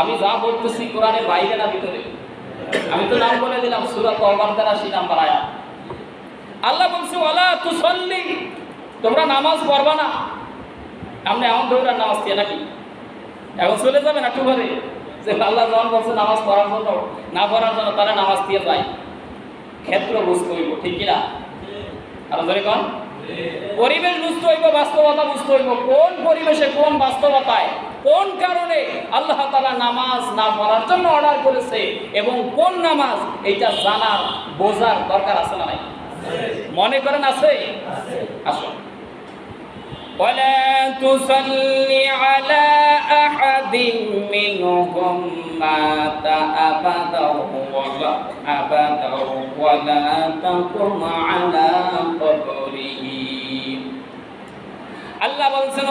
আমি যা বলতেছি কোরআনের বাইরে না ভিতরে। আমি তো নাম বলে দিলাম সুরা তওবার দ্বারা সেই নাম্বার আয়া আল্লাহ বলছে ওয়ালা তুসল্লি। তোমরা নামাজ পড়বা না। আপনি এমন দৌড়ার নামাজ দিয়ে নাকি? এখন চলে যাবেন একটু ঘরে। যে আল্লাহ যখন বলছে নামাজ পড়ার জন্য না পড়ার জন্য তারা নামাজ দিয়ে যায়। ক্ষেত্র বুঝতে হইব ঠিক কিনা? আর ধরে কন? পরিবেশ বুঝতে হইব বাস্তবতা বুঝতে হইব। কোন পরিবেশে কোন বাস্তবতায়? কোন কারণে আল্লাহ তালা নামাজ না পড়ার জন্য অর্ডার করেছে এবং কোন নামাজ এইটা জানার বোঝার দরকার আছে না নাই মনে করেন আছে আসুন ولا تصل على أحد منهم مات أبدا ولا أبدا ولا تقم على قبره আল্লাহ বলছেন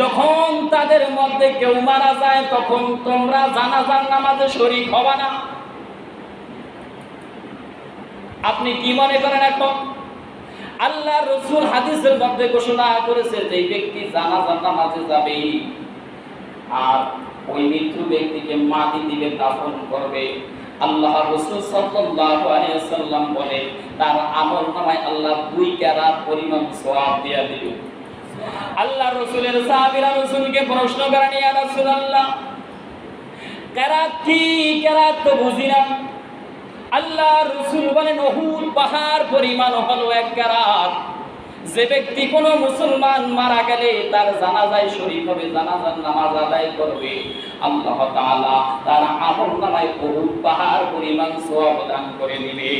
যখন তাদের মধ্যে কেউ মারা যায়, তখন তোমরা জানাজার নামাজে শরীক হবা না। আপনি কি মনে করেন এখন? আল্লাহ রসুল হাদিসের মধ্যে ঘোষণা করেছে যে ব্যক্তি জানাজার নামাজে যাবে আর ওই মৃত্যু ব্যক্তিকে মাটি দিবে, দাফন করবে। আল্লাহ রসুল বলে, তার আমল নামায় আল্লাহ দুই কেরাত পরিমাণ সওয়াব দিয়া দিবে আল্লাহ রসুলের রসুলকে প্রশ্ন করেন, ইয়া রাসূলুল্লাহ কেরাত কি কেরাত তো আল্লাহ রসুল বলেন, অহুদ পাহাড় পরিমাণ হলো এক কেরাত যে ব্যক্তি কোন মুসলমান মারা গেলে তার জানাজায় শরীর হবে, জানাজার নামাজ আদায় করবে। আল্লাহ তার আমল নামায় অহুদ পাহাড় পরিমাণ সওয়াব দান করে দিবে।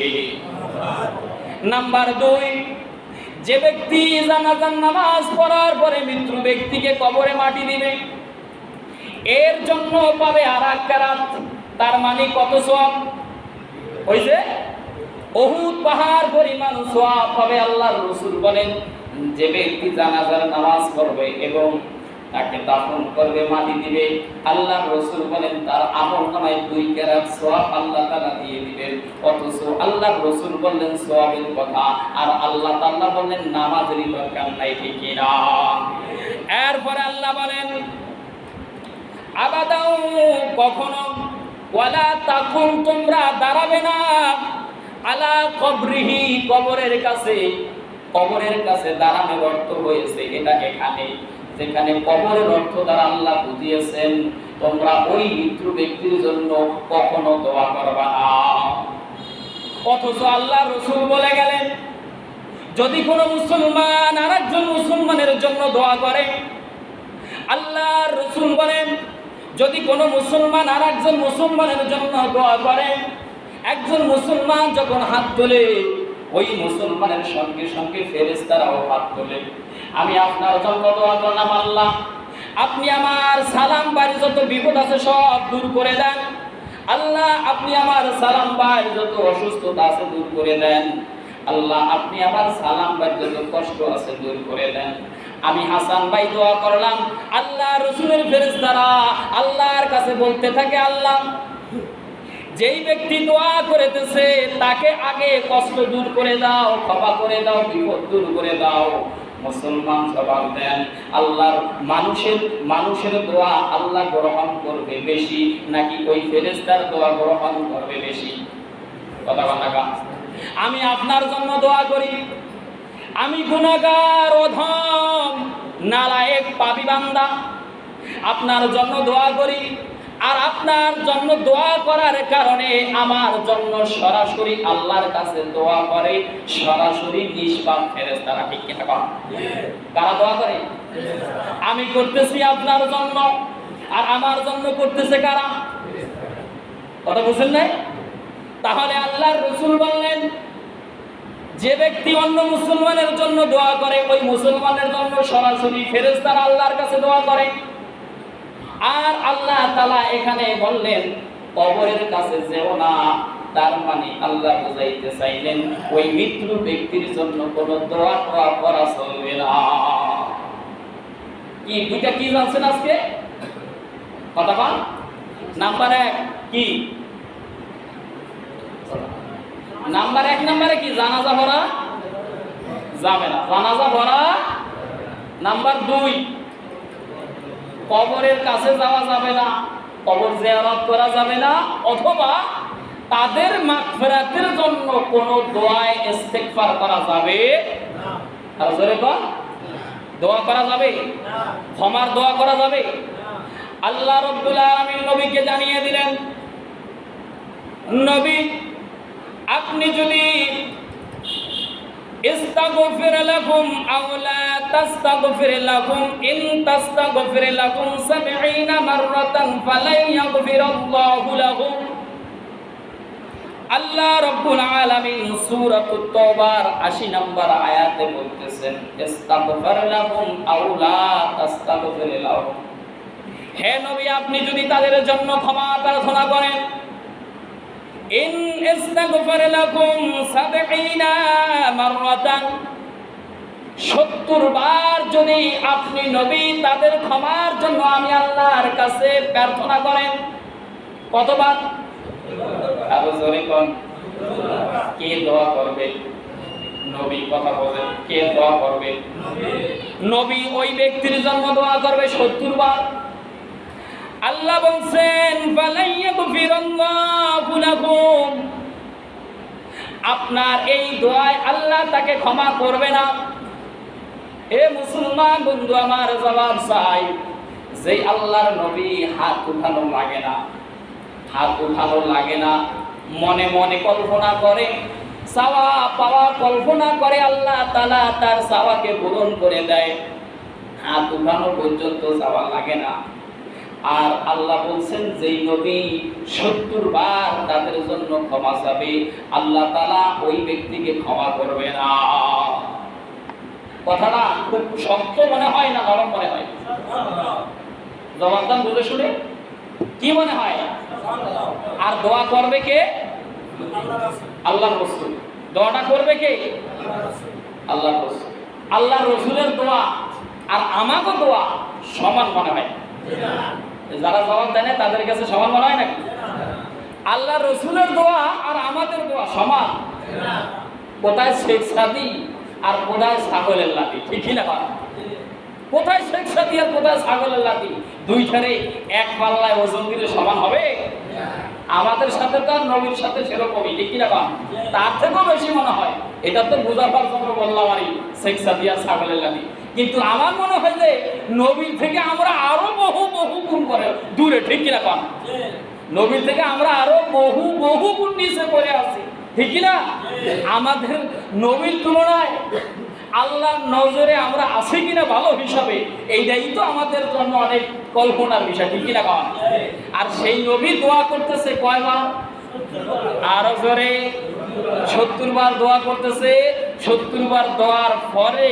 নাম্বার দুই, যে ব্যক্তি জানাজার নামাজ পড়ার পরে মৃত্যু ব্যক্তিকে কবরে মাটি দিবে। এর জন্য পাবে আর তার মানে কত সওয়াব? হইছে অহুদ পাহাড় পরিমাণ সোয়াব পাবে আল্লাহর রসুল বলেন, যে ব্যক্তি জানাজার নামাজ পড়বে এবং তাকে দাফন করবে, মাটি দিবে, আল্লাহর রসুল বলেন, তার আমল নামায় দুই কেরাত সোয়াব আল্লাহ তাআলা দিয়ে দিবেন। অথচ আল্লাহর রসুল বললেন সোয়াবের কথা, আর আল্লাহ তাআলা বললেন, নামাজেরই দরকার নাই, ঠিক কিনা? এরপরে আল্লাহ বলেন আবাদাও কখনো, ওয়ালা তখন তোমরা দাঁড়াবে না। আলা কবরিহি, কবরের কাছে কবরের কাছে দাঁড়ানোর অর্থ হয়েছে এটা এখানে, যেখানে কবরের অর্থ দ্বারা আল্লাহ বুঝিয়েছেন, তোমরা ওই মৃত্যু ব্যক্তির জন্য কখনো দোয়া করবা না। অথচ আল্লাহ রসুল বলে গেলেন, যদি কোনো মুসলমান আর একজন মুসলমানের জন্য দোয়া করে, আল্লাহ রসুল বলেন, যদি কোনো মুসলমান আর একজন মুসলমানের জন্য দোয়া করে একজন মুসলমান যখন হাত তোলে, ওই মুসলমানের সঙ্গে সঙ্গে ফেরেস্তারাও হাত তোলে। আমি আপনার জন্য দোয়া করলাম আল্লাহ। আপনি আমার সালাম বাড়ি যত বিপদ আছে সব দূর করে দেন। আল্লাহ, আপনি আমার সালাম বাড়ি যত অসুস্থতা আছে দূর করে দেন। আল্লাহ, আপনি আমার সালাম বাড়ি যত কষ্ট আছে দূর করে দেন। আমি হাসান ভাই দোয়া করলাম। আল্লাহ, রসুলের ফেরেস্তারা আল্লাহর কাছে বলতে থাকে, আল্লাহ যেই ব্যক্তি দোয়া করেতেছে, তাকে আগে কষ্ট দূর করে দাও, ক্ষমা করে দাও, বিপদ দূর করে দাও। মুসলমান জবাব দেন, আল্লাহর মানুষের মানুষের দোয়া আল্লাহ গ্রহণ করবে বেশি, নাকি ওই ফেরেস্তার দোয়া গ্রহণ করবে বেশি? কথা বলা আমি আপনার জন্য দোয়া করি। আমি গুণাগার অধম নালায়েক পাবি বান্দা। আপনার জন্য দোয়া করি। আর আপনার জন্য দোয়া করার কারণে আমার জন্য সরাসরি আল্লাহর কাছে দোয়া করে, সরাসরি নিষ্পাপ ফেরেস্তারা ঠিক কিনা কন কারা দোয়া করে? আমি করতেছি আপনার জন্য। আর আমার জন্য করতেছে কারা? কথা বুঝেন নাই? তাহলে আল্লাহর রসুল বললেন, যে ব্যক্তি অন্য মুসলমানের জন্য দোয়া করে, ওই মুসলমানের জন্য সরাসরি ফেরেস্তারা আল্লাহর কাছে দোয়া করে। আর আল্লাহ তালা এখানে বললেন, কবরের কাছে যেও না। তার মানে আল্লাহ বুঝাইতে চাইলেন, ওই মৃত্যু ব্যক্তির জন্য কোনো দোয়া টোয়া করা চলবে না। কি, দুইটা কি জানছেন আজকে? কথা বল। নাম্বার এক, কি? নাম্বার এক, নাম্বারে কি? জানাজা ভরা যাবে না। জানাজা ভরা। নাম্বার দুই কবরের কাছে যাওয়া যাবে না, কবর জেয়ারত করা যাবে না, অথবা তাদের মাগফিরাতের জন্য কোন দোয়ায় ইস্তেগফার করা যাবে আর জোরে কর দোয়া করা যাবে? ক্ষমার দোয়া করা যাবে? আল্লাহ রাব্বুল আলামিন নবীকে জানিয়ে দিলেন, নবী, আপনি যদি ইস্তাগফির লাকুম আওলা تستغفر لكم إن تستغفر لكم سبعين مرة فلن يغفر الله لهم আল্লাহ রব্বুল আলামিন সূরাতুত তওবার 80 নম্বর আয়াতে বলতেছেন ইস্তাগফির লাহুম আও লা তাস্তাগফির লাহুম হে নবী আপনি যদি তাদের জন্য ক্ষমা প্রার্থনা করেন ইন ইস্তাগফির লাকুম সাবঈনা মাররাতান 70 বার যদি আপনি নবী তাদের ক্ষমার জন্য আমি আল্লাহর কাছে প্রার্থনা করেন। কতবার? আরও জোরে কোন কে দোয়া করবে? নবী কথা বলেন কে দোয়া করবে? নবী ওই ব্যক্তির জন্য দোয়া করবে 70 বার। আল্লাহ বলছেন আপনার এই দোয়ায় আল্লাহ তাকে ক্ষমা করবে না। হে মুসলমান বন্ধু, আমার জবাব চাই যে আল্লাহর নবী হাত উঠানো লাগে না। হাত উঠানো লাগে না। মনে মনে কল্পনা করে, চাওয়া পাওয়া কল্পনা করে আল্লাহ তালা তার চাওয়াকে পূরণ করে দেয়। হাত উঠানো পর্যন্ত চাওয়া লাগে না। আর আল্লাহ বলছেন, যেই নবী সত্তর বার তাদের জন্য ক্ষমা চাবে, আল্লাহ তালা ওই ব্যক্তিকে ক্ষমা করবে না। কথাটা খুব শক্ত মনে হয় না নরম মনে হয়? জবাবদান বুঝে শুনে? কি মনে হয়? আর দোয়া করবে কে? আল্লাহ রসুল। দোয়াটা করবে কে? আল্লাহ রসুল। আল্লাহ রসুলের দোয়া আর আমাকে দোয়া সমান মনে হয়। যারা জবাব দেয় তাদের কাছে সমান মনে হয় নাকি? আল্লাহ রসুলের দোয়া আর আমাদের দোয়া সমান। কোথায় শেখ সাদি? আর কোথায় ছাগলের লাঠি? ঠিকই না কথা কোথায় শেখ সাদি আর কোথায় ছাগলের লাঠি? দুইখানে এক পাল্লায় ওজন দিলে সমান হবে? আমাদের সাথে তো আর নবীর সাথে সেরকমই ঠিক না বা তার থেকেও বেশি মনে হয়। এটা তো বুঝাবার জন্য বললাম আরই শেখ সাদি আর ছাগলের লাঠি। কিন্তু আমার মনে হয় যে নবীর থেকে আমরা আরও বহু বহু গুণ করে দূরে ঠিক কিনা পান নবীর থেকে আমরা আরও বহু বহু গুণ নিচে পড়ে আছি। ঠিক না আমাদের নবীর তুলনায় আল্লাহর নজরে আমরা আছি কিনা ভালো হিসাবে, এইটাই তো আমাদের জন্য অনেক কল্পনার বিষয়, ঠিক কিনা কারণ আর সেই নবী দোয়া করতেছে কয়বার? আরও জোরে সত্তর বার দোয়া করতেছে সত্তর বার দোয়ার পরে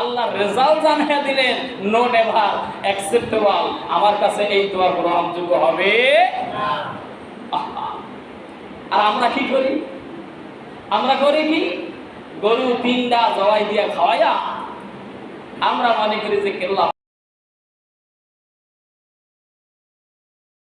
আল্লাহ রেজাল্ট জানিয়ে দিলেন নো নেভার অ্যাকসেপ্টেবল আমার কাছে এই দোয়া গ্রহণযোগ্য হবে আর আমরা কি করি? আমরা করি কি? গরু তিনটা জবাই দিয়া খাওয়াইয়া আমরা মনে করি যে কেল্লা